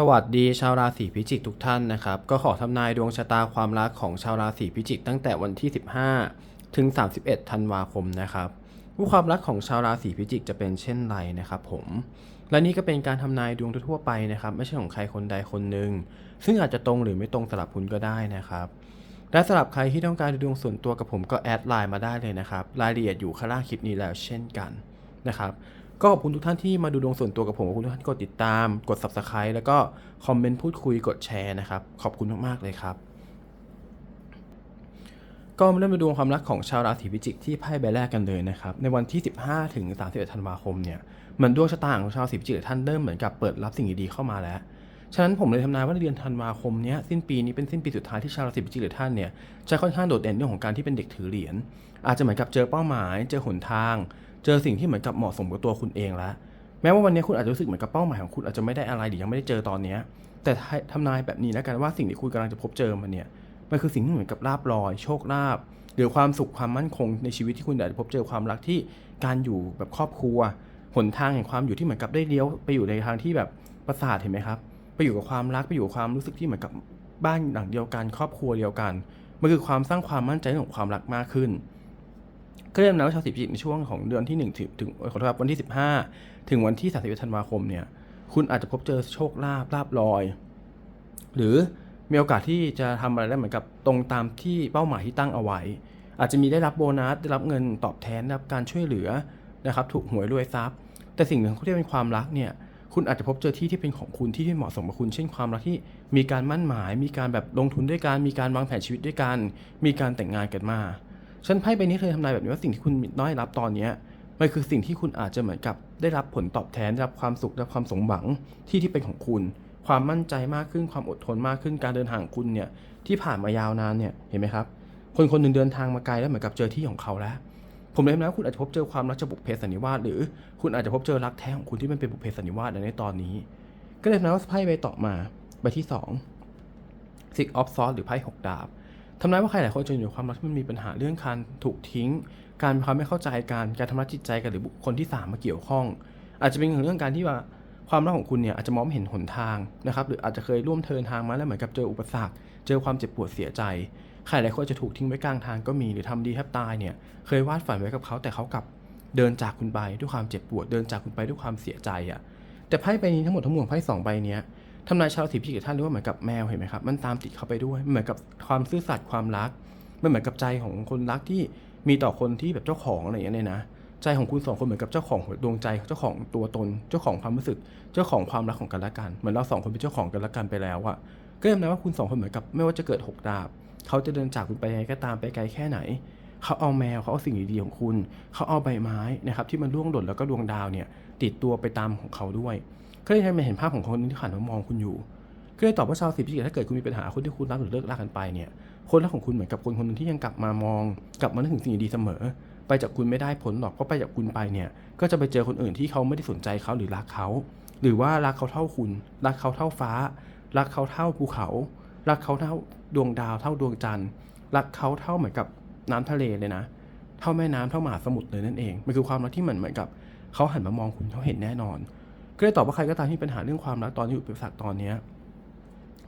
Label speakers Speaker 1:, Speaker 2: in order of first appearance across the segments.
Speaker 1: สวัสดีชาวราศีพิจิกทุกท่านนะครับ ก็ขอทำนายดวงชะตาความรักของชาวราศีพิจิกตั้งแต่วันที่ 15 ถึง 31 ธันวาคมนะครับว่าความรักของชาวราศีพิจิกจะเป็นเช่นไรนะครับผม และนี่ก็เป็นการทำนายดวงทั่วไปนะครับ ไม่ใช่ของใครคนใดคนหนึ่ง ซึ่งอาจจะตรงหรือไม่ตรงสลับคุณก็ได้นะครับและสำหรับใครที่ต้องการดูดวงส่วนตัวกับผมก็แอดไลน์มาได้เลยนะครับรายละเอียดอยู่ข้างล่างคลิปนี้แล้วเช่นกันนะครับ ก็ขอบคุณทุกท่านที่มาดูดวงส่วนตัวกับผมขอบคุณทุกท่านที่กดติดตาม กด subscribe แล้วก็คอมเมนต์พูดคุยกดแชร์นะครับ ขอบคุณมากๆเลยครับ ก็มาเริ่มดูดวงความรักของชาวราศีพิจิกที่ไพ่ใบแรกกันเลยนะครับ ในวันที่ 15 ถึง 31 ธันวาคมเนี่ยเหมือนดวงชะตาของชาวราศีพิจิกท่านเริ่มเหมือนกับเปิดรับสิ่งดีๆเข้ามาแล้วฉะนั้นผมเลยทำนายว่าในเดือนธันวาคมเนี้ยสิ้นปีนี้เป็นสิ้นปีสุดท้ายที่ชาวราศีพิจิกหรือท่านเนี่ยจะค่อนข้างโดดเด่นเรื่องของการที่เป็นเด็กถือเหรียญอาจจะเหมือนกับเจอเป้าหมาย เจอหนทาง จอสิ่งที่เหมือนกับเหมาะสมกับตัวคุณเองแล้ว แม้ว่าวันนี้คุณอาจจะรู้สึกเหมือนกับเป้าหมายของคุณอาจจะไม่ได้อะไรหรือยังไม่ได้เจอตอนนี้ แต่ทำนายแบบนี้แล้วกันว่าสิ่งที่คุณกำลังจะพบเจอมันเนี่ยมันคือสิ่งที่เหมือนกับลาบลอย โชคลาภหรือความสุขความมั่นคงในชีวิตที่คุณอาจจะพบเจอความรักที่การอยู่แบบครอบครัวหนทางแห่งความอยู่ที่เหมือนกับได้เลี้ยวไปอยู่ในทางที่แบบประสาทเห็นไหมครับไปอยู่กับความรักไปอยู่กับความรู้สึกที่เหมือนกับบ้านหลังเดียวกัน ครอบครัวเดียวกันมันคือความสร้างความมั่นใจของความรักมากขึ้น ก็เริ่มนะว่าชาวสิบจิตในช่วงของเดือนที่1ถึงถึงขอโทษครับวันที่ 15 ถึงวันที่31ธันวาคมเนี่ยคุณอาจจะพบเจอโชคลาภลาบลอย หรือมีโอกาสที่จะทำอะไรได้เหมือนกับตรงตามที่เป้าหมายที่ตั้งเอาไว้ อาจจะมีได้รับโบนัสได้รับเงินตอบแทนได้รับการช่วยเหลือนะครับถูกหวยรวยทรัพย์ แต่สิ่งหนึ่งที่เป็นความรักเนี่ยคุณอาจจะพบเจอที่ที่เป็นของคุณที่ที่เหมาะสมกับคุณเช่นความรักที่มีการมั่นหมาย มีการแบบลงทุนด้วยกันมีการวางแผนชีวิตด้วยกันมีการแต่งงานกันมา ฉันไพ่ใบนี้เคยทำนายแบบนี้ว่าสิ่งที่คุณน้อยรับตอนเนี้มันคือสิ่งที่คุณอาจจะเหมือนกับ ได้รับผลตอบแทนได้รับความสุขได้รับความสมหวังที่ที่เป็นของคุณ ความมั่นใจมากขึ้นความอดทนมากขึ้นการเดินทางของคุณเนี่ยที่ผ่านมายาวนานเนี่ยเห็นไหมครับ คนคนหนึ่งเดินทางมาไกลแล้วเหมือนกับเจอที่ของเขาแล้ว ผมเลยนะคุณอาจจะพบเจอความรักจะบุกเพสันนิวาสหรือคุณอาจจะพบเจอรักแท้ของคุณที่มันเป็นบุกเพสันนิวาสในตอนนี้ ก็เลยนะว่าไพ่ใบต่อมาใบที่สอง Six of Swords หรือไพ่หกดาบ ทำนายว่าใครหลายคนจะอยู่ในความรักที่มันมีปัญหาเรื่องการถูกทิ้ง การความไม่เข้าใจการการทำร้ายจิตใจกันหรือบุคคลที่สามมาเกี่ยวข้อง อาจจะเป็นเรื่องการที่ว่าความรักของคุณเนี่ยอาจจะมองไม่เห็นหนทางนะครับหรืออาจจะเคยร่วมเทินทางมาแล้วเหมือนกับเจออุปสรรค เจอความเจ็บปวดเสียใจใครหลายคนจะถูกทิ้งไว้กลางทางก็มีหรือทำดีแทบตายเนี่ยเคยวาดฝันไว้กับเขาแต่เขากลับเดินจากคุณไปด้วยความเจ็บปวดเดินจากคุณไปด้วยความเสียใจอะ่ะแต่ไพ่ใบนี้ทั้งหมดทั้งมวลไพ่สองใบเนี้ย ทำนายชาวราศีพิจิกกับท่านรียกว่าเหมือนกับแมวเห็นไหมครับ มันตามติดเข้าไปด้วยเหมือนกับความซื่อสัตย์ความรัก มันเหมือนกับใจของคนรักที่มีต่อคนที่แบบเจ้าของอะไรอย่างเงี้ยเลยนะใจของคุณสองคนเหมือนกับเจ้าของดวงใจเจ้าของตัวตน เจ้าของความรู้สึก เจ้าของความรักของกันและกันเหมือนเราสองคนเป็นเจ้าของกันและกันไปแล้วอะก็เรียกนะว่าคุณสองคนเหมือนกับไม่ว่าจะเกิดหกดาบเขาจะเดินจากคุณไปยังไงก็ตามไปไกลแค่ไหน เขาเอาแมวเขาเอาสิ่งดีๆของคุณ เขาเอาใบไม้นะครับที่มันร่วงหล่นแล้วก็ดวงดาวเนี่ยติดตัวไปตามของเขาด้วย ก็เลยทำให้เห็นภาพของคนที่หันมามองคุณอยู่ ก็เลยตอบว่าชาวสิบพิจิกถ้าเกิดคุณมีปัญหาคนที่คุณรักหรือเลิกรักกันไปเนี่ยคนรักของคุณเหมือนกับคนคนหนึงที่ยังกลับมามอง กลับมานึกถึงสิ่งดีเสมอ ไปจากคุณไม่ได้ผลหรอกเพราะไปจากคุณไปเนี่ย ก็จะไปเจอคนอื่นที่เขาไม่ได้สนใจเขาหรือรักเขา หรือว่ารักเขาเท่าคุณ รักเขาเท่าฟ้า รักเขาเท่าภูเขา รักเขาเท่าดวงดาวเท่าดวงจันทร์รักเขาเท่าเหมือนกับน้ำทะเลเลยนะ เท่าแม่น้ำเท่ามหาสมุทรเลยนั่นเอง มันคือความรักที่เหมือนเหมือนกับ เขาหันมามองคุณเขาเห็นแน่นอน ก็เลยตอบว่าใครก็ตามที่มีปัญหาเรื่องความรักตอนที่อยู่เป็นสักตอนเนี้ย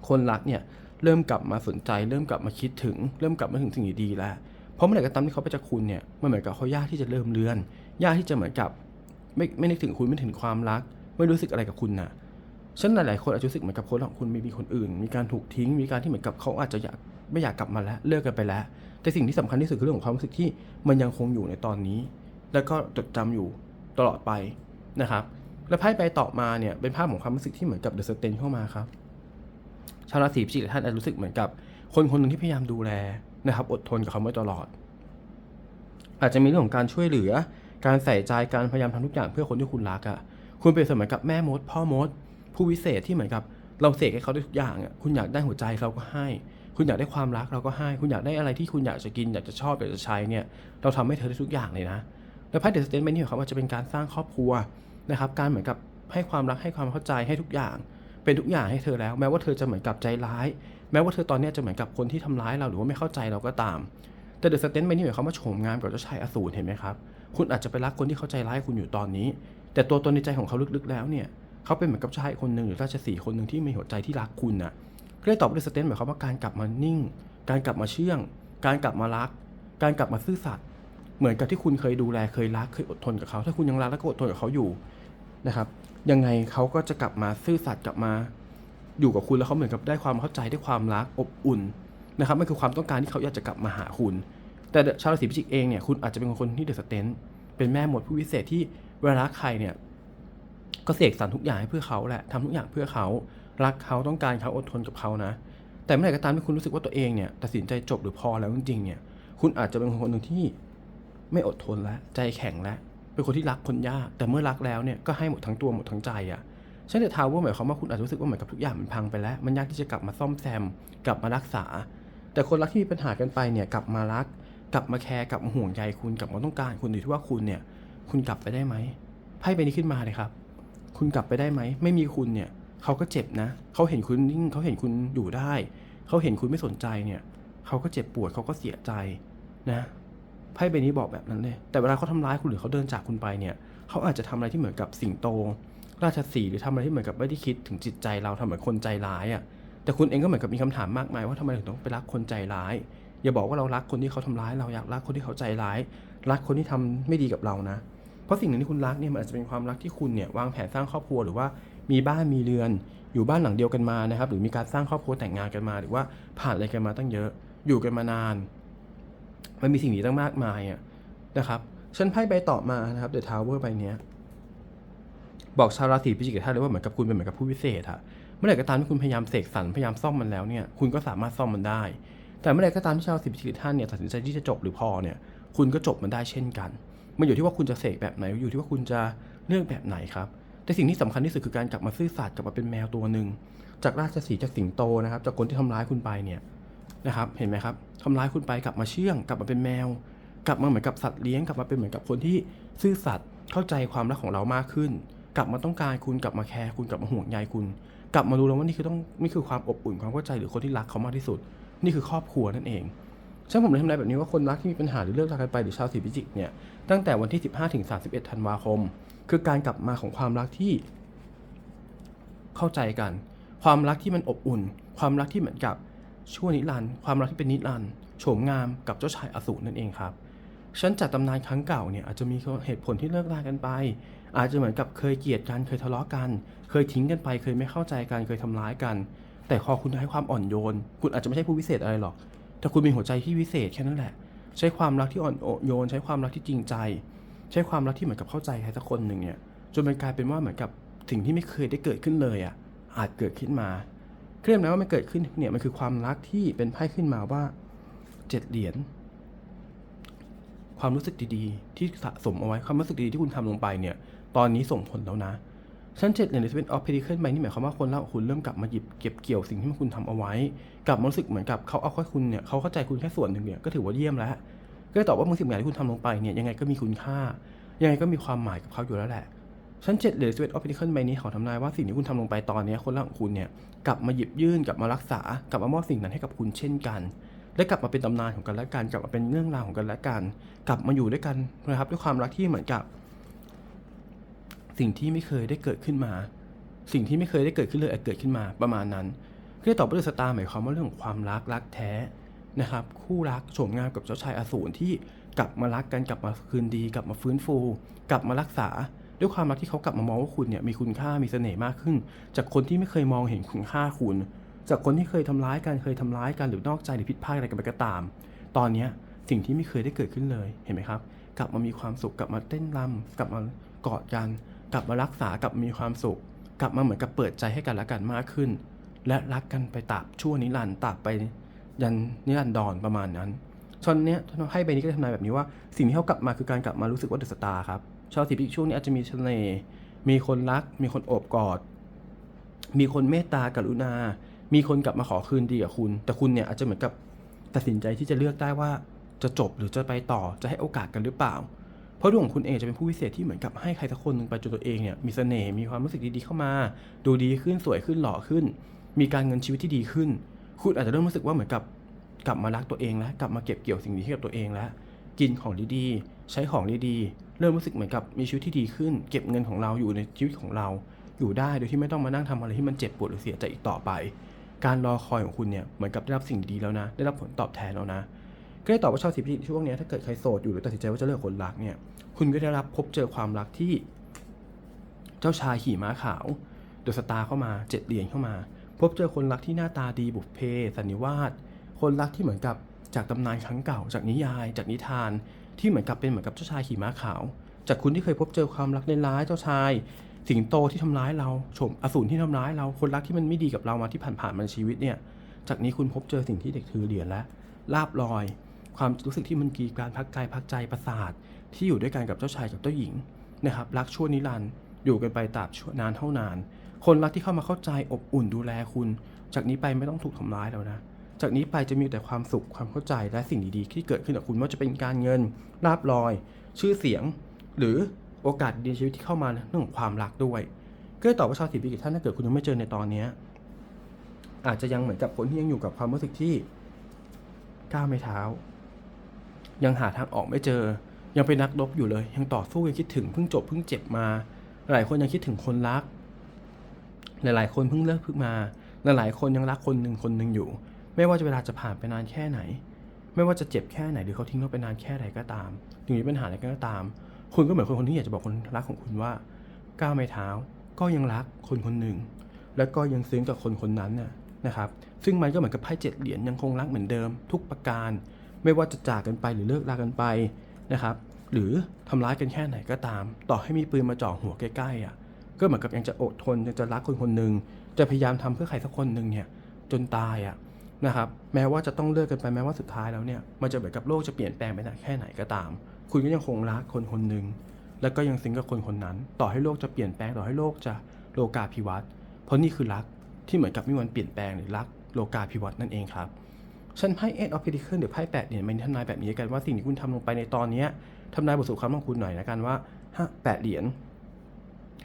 Speaker 1: คนรักเนี่ยเริ่มกลับมาสนใจ เริ่มกลับมาคิดถึง เริ่มกลับมาถึงสิ่งดีๆแล้วเพราะเมื่อไหร่ก็ตามที่เขาไปจากคุณเนี่ยมันเหมือนกับเขายากที่จะเริ่มเลือน ยากที่จะเหมือนกับไม่ไม่นึกถึงคุณไม่ถึงความรัก ไม่รู้สึกอะไรกับคุณน่ะฉันหลายๆคนอาจจะรู้สึกเหมือนกับคนของคุณมีมีคนอื่น มีการถูกทิ้ง มีการที่เหมือนกับเขาอาจจะอยากไม่อยากกลับมาแล้วเลิกกันไปแล้ว แต่สิ่งที่สำคัญที่สุดคือเรื่องของความรู้สึกที่มันยังคงอยู่ในตอนนี้ แล้วก็จดจำอยู่ตลอดไปนะครับ แล้วไพ่ใบต่อมาเนี่ยเป็นภาพของความรู้สึกที่เหมือนกับเดอะสเตนเข้ามาครับ ชาวราศีพิจิกท่านอาจจะรู้สึกเหมือนกับ คนคนหนึ่งที่พยายามดูแลนะครับ อดทนกับเขามาตลอด อาจจะมีเรื่องของการช่วยเหลือ การใส่ใจการพยายามทำทุกอย่างเพื่อคนที่คุณรักอะ่ะคุณเป็นเสมือนกับแม่มด พ่อมด ผู้วิเศษที่เหมือนกับ เราเสกให้เขาได้ทุกอย่างอะ่ะคุณอยากได้หัวใจเราก็ให้ คุณอยากได้ความรักเราก็ให้ คุณอยากได้อะไรที่คุณอยากจะกินอยากจะชอบอยากจะใช้เนี่ย เราทำให้เธอได้ทุกอย่างเลยนะ แล้วไพ่เดอะสเตนเมนต์นี่หมายควาว่าจะเป็นการสร้างครอบครัว นะครับ การเหมือนกับให้ความรักให้ความเข้าใจให้ทุกอย่าง เป็นทุกอย่างให้เธอแล้ว แม้ว่าเธอจะเหมือนกับใจร้าย แม้ว่าเธอตอนนี้จะเหมือนกับคนที่ทำร้ายเราหรือว่าไม่เข้าใจเราก็ตาม แต่เดอะสเตนเมนต์นี่หมายความว่าโฉมงามกับเจ้าชายอสูรเห็นไหมครับ คุณอาจจะไปรักคนที่เข้าใจร้ายคุณอยู่ตอนนี้ แต่ตัวตนในใจของเขาลึกๆแล้วเนี่ยเขาเป็นเหมือนกับชายคนหนึ่งหรือราชสีห์คนหนึ่งที่มีหัวใจที่รักคุณน่ะก็เลยตอบเดอะสเตนหมายความว่าการกลับมานิ่ง การกลับมาเชื่อง การกลับมารัก การกลับมาซื่อสัตย์ เหมือนกับที่คุณเคยดูแลเคยรักเคยอดทนกับเขา ถ้าคุณยังรักและก็อดทนกับเขาอยู่นะครับ ยังไงเขาก็จะกลับมาซื่อสัตย์กลับมา อยู่กับคุณแล้วเขาเหมือนกับได้ความเข้าใจได้ความรักอบอุ่นนะครับมันคือความต้องการที่เขาอยากจะกลับมาหาคุณ แต่ชาวราศีพิจิกเองเนี่ยคุณอาจจะเป็นคนที่เดอะสเตนเป็นแม่หมดผู้วิเศษที่เวลารักใครเนี่ยก็เสกสรรทุกอย่างให้เพื่อเขาแหละทำทุกอย่างเพื่อเขารักเขาต้องการเขาอดทนกับเขานะ แต่เมื่อไหร่ก็ตามที่คุณรู้สึกว่าตัวเองเนี่ยตัดสินใจจบหรือพอแล้วจริงๆเนี่ยคุณอาจจะเป็นคนหนึ่งที่ ไม่อดทนแล้ว ใจแข็งแล้ว เป็นคนที่รักคนยาก แต่เมื่อรักแล้วเนี่ยก็ให้หมดทั้งตัวหมดทั้งใจอะ่ะฉันเดอะทาวเวอร์หมายความว่าคุณอาจจะรู้สึกว่าเหมือนกับทุกอย่างมันพังไปแล้ว มันยากที่จะกลับมาซ่อมแซม กลับมารักษา แต่คนรักที่มีปัญหากันไปเนี่ยกลับมารัก กลับมาแคร์กลับมาห่วงใยคุณกลับมาต้องการคุณอยู่ที่ว่าคุณเนี่ยคุณกลับไปได้ไหมไพ่ใบนี้ขึ้นมาเลยครับ คุณกลับไปได้ไหมไม่มีคุณเนี่ยเขาก็เจ็บนะเขาเห็นคุณนิ่งเขาเห็นคุณอยู่ได้ เขาเห็นคุณไม่สนใจเนี่ยเขาก็เจ็บปวดเขาก็เสียใจนะ ไพ่ใบนี้บอกแบบนั้นเลย แต่เวลาเขาทำร้ายคุณหรือเขาเดินจากคุณไปเนี่ย เขาอาจจะทำอะไรที่เหมือนกับสิงโต ราชสีหรือทำอะไรที่เหมือนกับไม่ได้คิดถึงจิตใจเราทำเหมือนคนใจร้ายอะ่ะ แต่คุณเองก็เหมือนกับมีคำถามมากมายว่าทำไมถึงต้องไปรักคนใจร้าย อย่าบอกว่าเรารักคนที่เขาทำร้าย เราอยากรักคนที่เขาใจร้าย รักคนที่ทำไม่ดีกับเรานะ เพราะสิ่งหนึ่งที่คุณรักเนี่ยมันอาจจะเป็นความรักที่คุณเนี่ยวางแผนสร้างครอบครัวหรือว่ามีบ้านมีเรือน อยู่บ้านหลังเดียวกันมานะครับ หรือมีการสร้างครอบครัวแต่งงานกันมา หรือว่าผ่านอะไรกันมาตั้งเยอะ อยู่กันมานาน มันมีสิ่งนี้ตั้งมากมายอะนะครับฉันไพ่ใบต่อมานะครับเดอะทาวเวอร์ใบเนี้ยบอกชาวราศีพิจิกกับท่านเลยว่าเหมือนกับคุณเป็นเหมือนกับผู้พิเศษอะเมื่อไหร่ก็ตามที่คุณพยายามเสกสรรพยายามซ่อมมันแล้วเนี่ยคุณก็สามารถซ่อมมันได้ แต่เมื่อไหร่ก็ตามที่ชาวราศีพิจิกกับท่านเนี่ยตัดสินใจที่จะจบหรือพอเนี่ยคุณก็จบมันได้เช่นกันมันอยู่ที่ว่าคุณจะเสกแบบไหนอยู่ที่ว่าคุณจะเลือกแบบไหนครับแต่สิ่งที่สำคัญที่สุดคือการกลับมาซื่อสัตย์กลับมาเป็นแมวตัวหนึ่งจากราชสีจากสิงโตนะครับจากคนที่ทำร้ายคุณไปเนี่ย นะครับเห็นไหมครับทำร้ายคุณไปกลับมาเชื่อง กลับมาเป็นแมว กลับมาเหมือนกับสัตว์เลี้ยงกลับมาเป็นเหมือนกับคนที่ซื่อสัตย์เข้าใจความรักของเรามากขึ้น กลับมาต้องการคุณกลับมาแคร์คุณกลับมาห่วงใยคุณ กลับมารู้แล้วว่านี่คือต้องนี่คือความอบอุ่นความเข้าใจหรือคนที่รักเขามากที่สุด นี่คือครอบครัวนั่นเองฉันผมเลยทำนายแบบนี้ว่าคนรักที่มีปัญหาหรือเลิกรากันไปหรือชาวสีพิจิกเนี่ยตั้งแต่วันที่ 15ถึง31ธันวาคม คือการกลับมาของความรักที่เข้าใจกัน ความรักที่มันอบอุ่น ความรักที่เหมือนกับ ชั่วนิรันดร์ความรักที่เป็นนิรันดร์โฉมงามกับเจ้าชายอสูรนั่นเองครับฉันจากตำนานครั้งเก่าเนี่ยอาจจะมีเหตุผลที่เลิกรากันไป อาจจะเหมือนกับเคยเกลียดกันเคยทะเลาะกัน เคยทิ้งกันไป เคยไม่เข้าใจกันเคยทำร้ายกัน แต่พอคุณให้ความอ่อนโยน คุณอาจจะไม่ใช่ผู้วิเศษอะไรหรอก แต่คุณมีหัวใจที่วิเศษแค่นั้นแหละ ใช้ความรักที่อ่อนโยน ใช้ความรักที่จริงใจ ใช้ความรักที่เหมือนกับเข้าใจใครสักคนหนึ่งเนี่ยจนมันกลายเป็นว่าเหมือนกับสิ่งที่ไม่เคยได้เกิดขึ้นเลยอะอาจเกิดขึ้นมา เครียดนะว่ามันเกิดขึ้นเนี่ยมันคือความรักที่เป็นไพ่ขึ้นมาว่าเจ็ดเหรียญความรู้สึกดีๆ ที่สะสมเอาไว้ความรู้สึกดีๆที่คุณทำลงไปเนี่ย ตอนนี้ส่งผลแล้วนะชั้นเจ็ดเหรียญจะเป็นออฟเพดิเคิลใบนี่หมายความว่าคนเล่าคุณเริ่มกลับมาหยิบเก็บเกี่ยวสิ่งที่คุณทำเอาไว้ กลับมารู้สึกเหมือนกับเขาเอาค่อยคุณเนี่ยเขาเข้าใจคุณแค่ส่วนหนึ่งเนี่ยก็ถือว่าเยี่ยมแล้วก็ตอบว่าบางสิ่งบางอย่างที่คุณทำลงไปเนี่ยยังไงก็มีคุณค่า ยังไงก็มีความหมายกับเขาอยู่แล้วแหละ ชั้นเจ็ดหรียญสเวตออฟเพดิเคิลใบนี้ขอทำนายว่าสิ่งที่คุณทำลงไปตอนนี้คนเล่าของคุณเนี่ยกลับมาหยิบยื่นกลับมารักษากลับมามอบสิ่งนั้นให้กับคุณเช่นกัน และกลับมาเป็นตำนานของกันและกันกลับมาเป็นเรื่องราวของกันและกัน กลับมาอยู่ด้วยกันนะครับด้วยความรักที่เหมือนกับ สิ่งที่ไม่เคยได้เกิดขึ้นมา สิ่งที่ไม่เคยได้เกิดขึ้นเลยอาจเกิดขึ้นมาประมาณนั้นก็เลยตอบว่าเดอะสตาร์หมายความว่าเรื่องของความรักรักแท้นะครับคู่รักโฉมงามกับเจ้าชายอสูรที่กลับมารักกันกลับมาคืนดี กลับมาฟื้นฟู กลับมารักษา ด้วยความรักที่เขากลับมามองว่าคุณเนี่ยมีคุณค่ามีเสน่ห์มากขึ้น จากคนที่ไม่เคยมองเห็นคุณค่าคุณ จากคนที่เคยทำร้ายกันเคยทำร้ายกันหรือนอกใจหรือผิดพลาดอะไรกันไปก็ตาม ตอนเนี้สิ่งที่ไม่เคยได้เกิดขึ้นเลยเห็นไหมครับ กลับมามีความสุขกลับมาเต้นรำกลับมากอดกัน กลับมารักษากลับมามีความสุข กลับมาเหมือนกับเปิดใจให้กันและกันมากขึ้น และรักกันไปตราบชั่วนิรันดร์ตราบไปยันนิรันดรประมาณนั้นชนเนี้ยให้ใบนี้ก็ทำนายแบบนี้ว่าสิ่งที่เขากลับมาคือการกลับมารู้สึกว่าเดอะสตาร์ครับ ชาวสีพิกช่วงนี้อาจจะมีเสน่ห์มีคนรัก มีคนโอบกอด มีคนเมตตากรุณา มีคนกลับมาขอคืนดีกับคุณ แต่คุณเนี่ยอาจจะเหมือนกับตัดสินใจที่จะเลือกได้ว่าจะจบหรือจะไปต่อจะให้โอกาสกันหรือเปล่า เพราะดวงของคุณเองจะเป็นผู้พิเศษที่เหมือนกับให้ใครสักคนหนึ่งไปจนตัวเองเนี่ยมีเสน่ห์มีความรู้สึกดีๆเข้ามา ดูดีขึ้นสวยขึ้นหล่อขึ้น มีการเงินชีวิตที่ดีขึ้น คุณอาจจะเริ่มรู้สึกว่าเหมือนกับกลับมารักตัวเองแล้วกลับมาเก็บเกี่ยวสิ่งดีให้กับตัวเองแล้ว กินของดีๆ ใช้ของดีๆ เริ่มรู้สึกเหมือนกับมีชีวิตที่ดีขึ้น เก็บเงินของเราอยู่ในชีวิตของเรา อยู่ได้โดยที่ไม่ต้องมานั่งทำอะไรที่มันเจ็บปวดหรือเสียใจอีกต่อไป การรอคอยของคุณเนี่ยเหมือนกับได้รับสิ่งดีๆแล้วนะ ได้รับผลตอบแทนแล้วนะก็เลยตอบว่าชาวสิบพิจิกช่วงนี้ถ้าเกิดใครโสดอยู่หรือตัดสินใจว่าจะเลิกคนรักเนี่ย คุณก็ได้รับพบเจอความรักที่ เจ้าชายขี่ม้าขาวเดอะสตาร์เข้ามาเจ็ดเหรียญเข้ามา พบเจอคนรักที่หน้าตาดีบุพเพสันนิวาสคนรักที่เหมือนกับจากตำนานครั้งเก่า จากนิยาย จากนิทาน ที่เหมือนกับเป็นเหมือนกับเจ้าชายขี่ม้าขาว จากคุณที่เคยพบเจอความรักในร้ายเจ้าชาย สิงโตที่ทำร้ายเราโฉมอสูรที่ทำร้ายเราคนรักที่มันไม่ดีกับเรามาที่ผ่านๆมาในชีวิตเนี่ย จากนี้คุณพบเจอสิ่งที่เด็กถือเหรียญและลาบลอย ความรู้สึกที่มันกีการพักกายพักใจประสาทที่อยู่ด้วยกันกับเจ้าชายกับเจ้าหญิงนะครับรักชั่วนิรันด์อยู่กันไปตราบชั่วนานเท่านาน คนรักที่เข้ามาเข้าใจอบอุ่นดูแลคุณ จากนี้ไปไม่ต้องถูกทำร้ายแล้วนะ จากนี้ไปจะมีแต่ความสุขความเข้าใจและสิ่งดีๆ ที่เกิดขึ้นกับคุณไม่ว่าจะเป็นการเงินลาบลอย ชื่อเสียง หรือโอกาสดีในชีวิตที่เข้ามาเรื่องของความรักด้วยก็เลยตอบว่าชาวสิบปีกิจท่านถ้าเกิดคุณยังไม่เจอในตอนเนี้ยอาจจะยังเหมือนกับคนที่ยังอยู่กับความรู้สึกที่ก้าวไม่เท้า ยังหาทางออกไม่เจอ ยังเป็นนักรบอยู่เลย ยังต่อสู้ยังคิดถึงเพิ่งจบเพิ่งเจ็บมา หลายคนยังคิดถึงคนรัก หลายๆ คนเพิ่งเลิกเพิ่งมา หลายๆคนยังรักคนหนึ่งคนหนึ่งอยู่ ไม่ว่าจะเวลาจะผ่านไปนานแค่ไหน ไม่ว่าจะเจ็บแค่ไหนหรือเขาทิ้งเราไปนานแค่ไหนก็ตามถึงมีปัญหาอะไรก็ตาม คุณก็เหมือนคนคนที่อยากจะบอกคนรักของคุณว่าก้าวไม่เท้าก็ยังรักคนคนหนึ่ง แล้วก็ยังซึ้งกับคนคนนั้นน่ะนะครับ ซึ่งมันก็เหมือนกับไพ่เจ็ดเหรียญยังคงรักเหมือนเดิม ทุกประการ ไม่ว่าจะจากกันไปหรือเลิกลากันไปนะครับ หรือทำร้ายกันแค่ไหนก็ตาม ต่อให้มีปืนมาจ่อหัวใกล้ๆอะก็เหมือนกับยังจะอดทนยังจะรักคนคนหนึ่งจะพยายามทำเพื่อใครสักคนหนึ่งเนี่ยจนตายอะ นะครับแม้ว่าจะต้องเลิกกันไปแม้ว่าสุดท้ายแล้วเนี่ยมันจะเหมือนกับโลกจะเปลี่ยนแปลงไปนานแค่ไหนก็ตาม คุณก็ยังคงรักคนคนหนึ่งแล้วก็ยังซึ้งกับคนคนนั้น ต่อให้โลกจะเปลี่ยนแปลงต่อให้โลกจะโลกาภิวัตน์เพราะนี่คือรักที่เหมือนกับไม่วันเปลี่ยนแปลงหรือรักโลกาภิวัตน์นั่นเองครับฉันไพ่เอ็ดออฟพิทิเคิลหรือไพ่แปดเหรียญมันทำนายแบบนี้กันว่าสิ่งที่คุณทำลงไปในตอนเนี้ทำนายบทสรุปความของคุณหน่อยนะกันว่าห้าแปดเหรียญ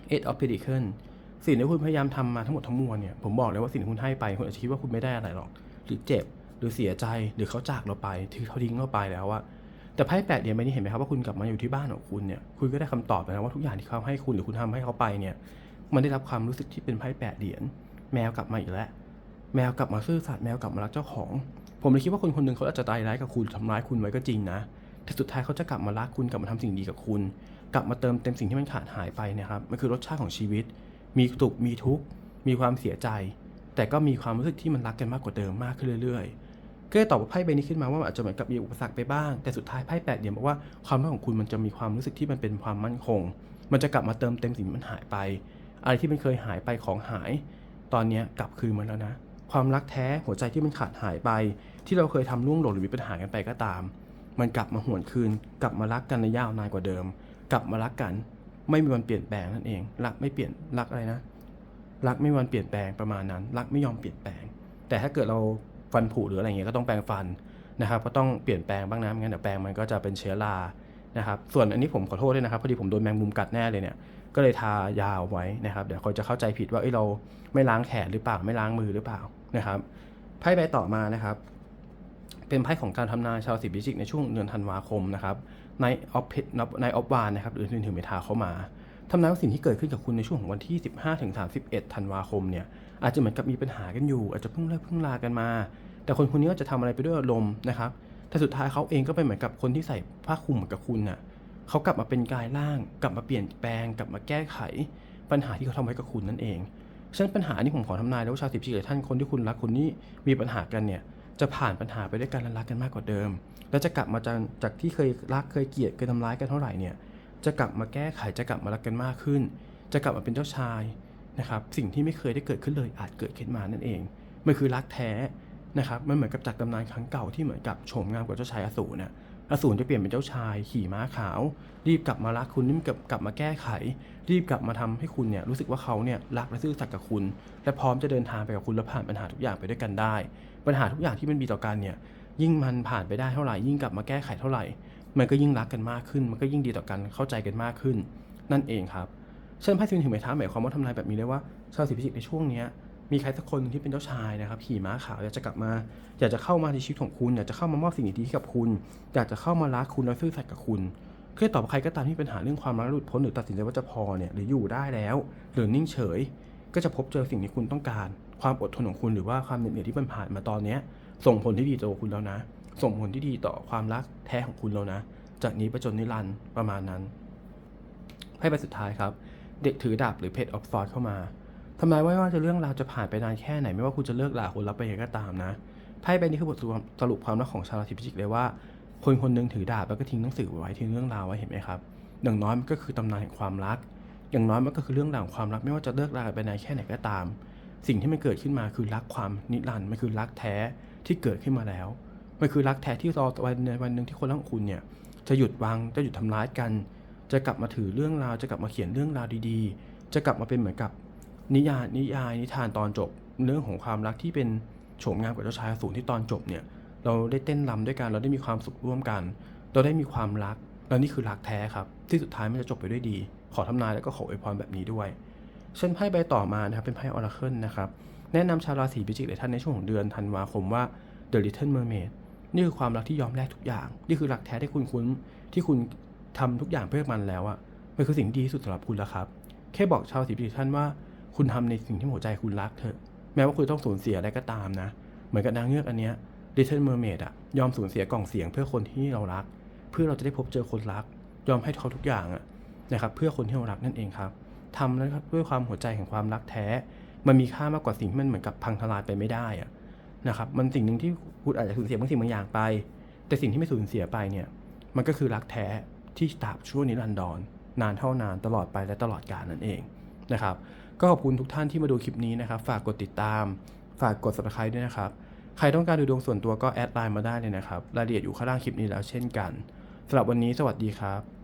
Speaker 1: เอ็ดออฟพิทิเคิลสิ่งที่คุณพยายามทำมาทั้งหมดทั้งมวลเนี่ยผมบอกเลยว่าสิ่งที่คุณให้ไปคุณอาจจะคิดว่าคุณไม่ได้อะไรหรอก หรือเจ็บ หรือเสียใจหรือเขาจากเราไปที่เขาทิ้งเราไปแล้วอะแต่ไพ่แปดเหรียญใบนี้เห็นไหมครับว่าคุณกลับมาอยู่ที่บ้านของคุณเนี่ยคุณก็ได้คำตอบแล้วนะว่าทุกอย่างที่เขาให้คุณหรือคุณทำให้เขาไปเนี่ยมันได้รับความรู้สึกที่เป็นไพ่แปดเหรียญแมวกลับมาอีกแล้ว แมวกลับมาซื่อสัตย์แมวกลับมารักเจ้าของ ผมเลยคิดว่าคนคนหนึ่งเขาอาจจะตายร้ายกับคุณทำร้ายคุณไว้ก็จริงนะแต่สุดท้ายเขาจะกลับมารักคุณกลับมาทำสิ่งดีกับคุณ กลับมาเติมเต็มสิ่งที่มันขาดหายไปนะครับมันคือรสชาติของชีวิต มีสุขมีทุกข์มีความเสียใจ แต่ก็มีความรู้สึกที่มันรักกันมากกว่าเดิมมากขึ้นเรื่อยๆ ก็เลยตอบว่าไพ่ใบนี้ขึ้นมาว่าอาจจะเหมือนกับมีอุปสรรคไปบ้าง แต่สุดท้ายไพ่แปดเหรียญบอกว่าความรักของคุณมันจะมีความรู้สึกที่มันเป็นความมั่นคง มันจะกลับมาเติมเต็มสิ่งที่มันหายไป อะไรที่มันเคยหายไปของหาย ตอนนี้กลับคืนมาแล้วนะ ความรักแท้หัวใจที่มันขาดหายไป ที่เราเคยทำล่วงหล่นหรือมีปัญหากันไปก็ตาม มันกลับมาหวนคืน กลับมารักกันในยาวนานกว่าเดิม กลับมารักกัน ไม่มีวันเปลี่ยนแปลงนั่นเอง รักไม่เปลี่ยนรักอะไรนะ รักไม่วันเปลี่ยนแปลงประมาณนั้น รักไม่ยอมเปลี่ยนแปลง แต่ถ้าเกิดเราฟันผุหรืออะไรเงี้ยก็ต้องแปรงฟันนะครับก็ต้องเปลี่ยนแปลงบ้างนะไม่งั้นเดี๋ยวแปรงมันก็จะเป็นเชื้อรานะครับส่วนอันนี้ผมขอโทษด้วยนะครับพอดีผมโดนแมงมุมกัดแน่เลยเนี่ยก็เลยทายาวไว้นะครับเดี๋ยวคนจะเข้าใจผิดว่าเอ้ยเราไม่ล้างแขนหรือเปล่าไม่ล้างมือหรือเปล่านะครับไพ่ใบต่อมานะครับ เป็นไพ่ของการทำนาชาวสิบิจิกในช่วงเดือนธันวาคมนะครับในออฟในออฟวานนะครับหรือถึงถึงเมทาเข้ามา ทำนายว่าสิ่งที่เกิดขึ้นกับคุณในช่วงของวันที่ 15ถึง31 ธันวาคมเนี่ยอาจจะเหมือนกับมีปัญหากันอยู่ อาจจะเพิ่งเลิกเพิ่งลากันมา แต่คนคนนี้ก็จะทำอะไรไปด้วยอารมณ์นะครับ แต่สุดท้ายเขาเองก็เป็นเหมือนกับคนที่ใส่ผ้าคลุมเหมือนกับคุณน่ะเขากลับมาเป็นกายร่าง กลับมาเปลี่ยนแปลง กลับมาแก้ไข ปัญหาที่เขาทำไว้กับคุณนั่นเองฉะนั้นปัญหานี้ผมขอทำนายแล้วว่าชาวสิบชีกับท่านคนที่คุณรักคนนี้มีปัญหากันเนี่ยจะผ่านปัญหาไปด้วยกันและรักกันมากกว่าเดิม แล้วจะกลับมาจากจากที่เคยรักเคยเกลียดเคยทำร้ายกันเท่าไหร่เนี่ย จะกลับมาแก้ไขจะกลับมารักกันมากขึ้น จะกลับมาเป็นเจ้าชายนะครับสิ่งที่ไม่เคยได้เกิดขึ้นเลยอาจเกิดขึ้นมานั่นเองมันคือรักแท้นะครับมันเหมือนกับจากตำนานครั้งเก่าที่เหมือนกับโฉมงามกว่าเจ้าชายอสูรนะอสูรจะเปลี่ยนเป็นเจ้าชายขี่ม้าขาว รีบกลับมารักคุณรีบกลับกลับมาแก้ไข รีบกลับมาทำให้คุณเนี่ยรู้สึกว่าเขาเนี่ยรักและซื่อสัตย์กับคุณ และพร้อมจะเดินทางไปกับคุณและผ่านปัญหาทุกอย่างไปด้วยกันได้ ปัญหาทุกอย่างที่มันมีต่อกันเนี่ยยิ่งมันผ่านไปได้เท่าไหร่ยิ่งกลับมาแก้ไขเท่าไหร่ มันก็ยิ่งรักกันมากขึ้น มันก็ยิ่งดีต่อกันเข้าใจกันมากขึ้น นั่นเองครับเช่นไพ่ซินถึงไม้ท้าหมายความว่าทำนายแบบนี้เลยว่าชาวสิพิจิกในช่วงนี้มีใครสักคนที่เป็นเจ้าชายนะครับขี่ม้าขาวอยากจะกลับมา อยากจะเข้ามาในชีวิตของคุณ อยากจะเข้ามามอบสิ่งดีๆให้กับคุณ อยากจะเข้ามารักคุณและซื่อสัตย์กับคุณเคยตอบใครก็ตามที่มีปัญหาเรื่องความรักหลุดพ้นหรือตัดสินใจว่าจะพอเนี่ยหรืออยู่ได้แล้ว หรือนิ่งเฉย ก็จะพบเจอสิ่งที่คุณต้องการ ความอดทนของคุณหรือว่าความเหน็ดเหนื่อยที่มันผ่านมาตอนนี้ส่งผลที่ดีต่อคุณแล้วนะ ส่งผลที่ดีต่อความรักแท้ของคุณแล้วนะ จากนี้ไปจนนิรันด์ประมาณนั้นไพ่ใบสุดท้ายครับ เด็กถือดาบหรือเพจออฟซอร์ดเข้ามาทำนายไว้ว่าจะเรื่องราวจะผ่านไปนานแค่ไหนไม่ว่าคุณจะเลิกลาคนรักไปยังไงก็ตามนะไพ่ใบนี้คือบทสรุปความรักของชาวราศีพิจิกเลยว่า คนคนหนึงถือดาบแล้วก็ทิ้งหนังสือไว้ทิ้งเรื่องราวไว้เห็นไหมครับอย่างน้อยมันก็คือตำนานแห่งความรัก อย่างน้อยมันก็คือเรื่องราวของความรักไม่ว่าจะเลิกลากันไปนานแค่ไหนก็ตาม สิ่งที่มันเกิดขึ้นมาคือรักความนิรันดร์มันคือรักแท้ที่เกิดขึ้นมาแล้ว มันคือรักแท้ที่รอวันในวันหนึ่งที่คนรักของคุณเนี่ย จะหยุดวางจะหยุดทำร้ายกัน จะกลับมาถือเรื่องราว จะกลับมาเขียนเรื่องราวดีๆ จะกลับมาเป็นเหมือนกับนิยายนิยายนิทานตอนจบ เรื่องของความรักที่เป็นโฉมงามกับเจ้าชายสูรที่ตอนจบเนี่ย เราได้เต้นรำด้วยกันเราได้มีความสุขร่วมกัน เราได้มีความรักแล้วนี่คือรักแท้ครับที่สุดท้ายมันจะจบไปด้วยดี ขอทำนายแล้วก็ขออวยพรแบบนี้ด้วยเช่นไพ่ใบต่อมานะครับเป็นไพ่ออราเคิลนะครับแนะนำชาวราศีพิจิกหลายท่านในช่วงของเดือนธันวาคมว่า The Little Mermaid นี่คือความรักที่ยอมแลกทุกอย่าง นี่คือรักแท้ที่คุณคุ้นที่คุณทำทุกอย่างเพื่อมันแล้วอะมันคือสิ่งดีที่สุดสำหรับคุณแล้วครับ แค่บอกชาวราศีพิจิกท่านว่า คุณทำในสิ่งที่หัวใจคุณรักเถอะแม้ว่าคุณต้องสูญเสียอะไรก็ตามนะ เหมือนกับนางเงือกอันเนี้ย Little Mermaid อะยอมสูญเสียกล่องเสียงเพื่อคนที่เรารัก เพื่อเราจะได้พบเจอคนรัก ยอมให้เขาทุกอย่างอะนะครับเพื่อคนที่เรารักนั่นเองครับทำแล้วครับด้วยความหัวใจแห่งความรักแท้ มันมีค่ามากกว่าสิ่งที่มันเหมือนกับพังทลายไปไม่ได้อะ นะครับมันสิ่งหนึ่งที่คุณอาจจะสูญเสียบางสิ่งบางอย่างไป แต่สิ่งที่ไม่สูญเสียไปเนี่ยมันก็คือรักแท้ที่ตราบชั่วนิรันดรนานเท่านานตลอดไปและตลอดกาลนั่นเองนะครับก็ขอบคุณทุกท่านที่มาดูคลิปนี้นะครับ ฝากกดติดตาม ฝากกด subscribe ด้วยนะครับ ใครต้องการดูดวงส่วนตัวก็แอดไลน์มาได้เลยนะครับ รายละเอียดอยู่ข้างล่างคลิปนี้แล้วเช่นกันสำหรับวันนี้สวัสดีครับ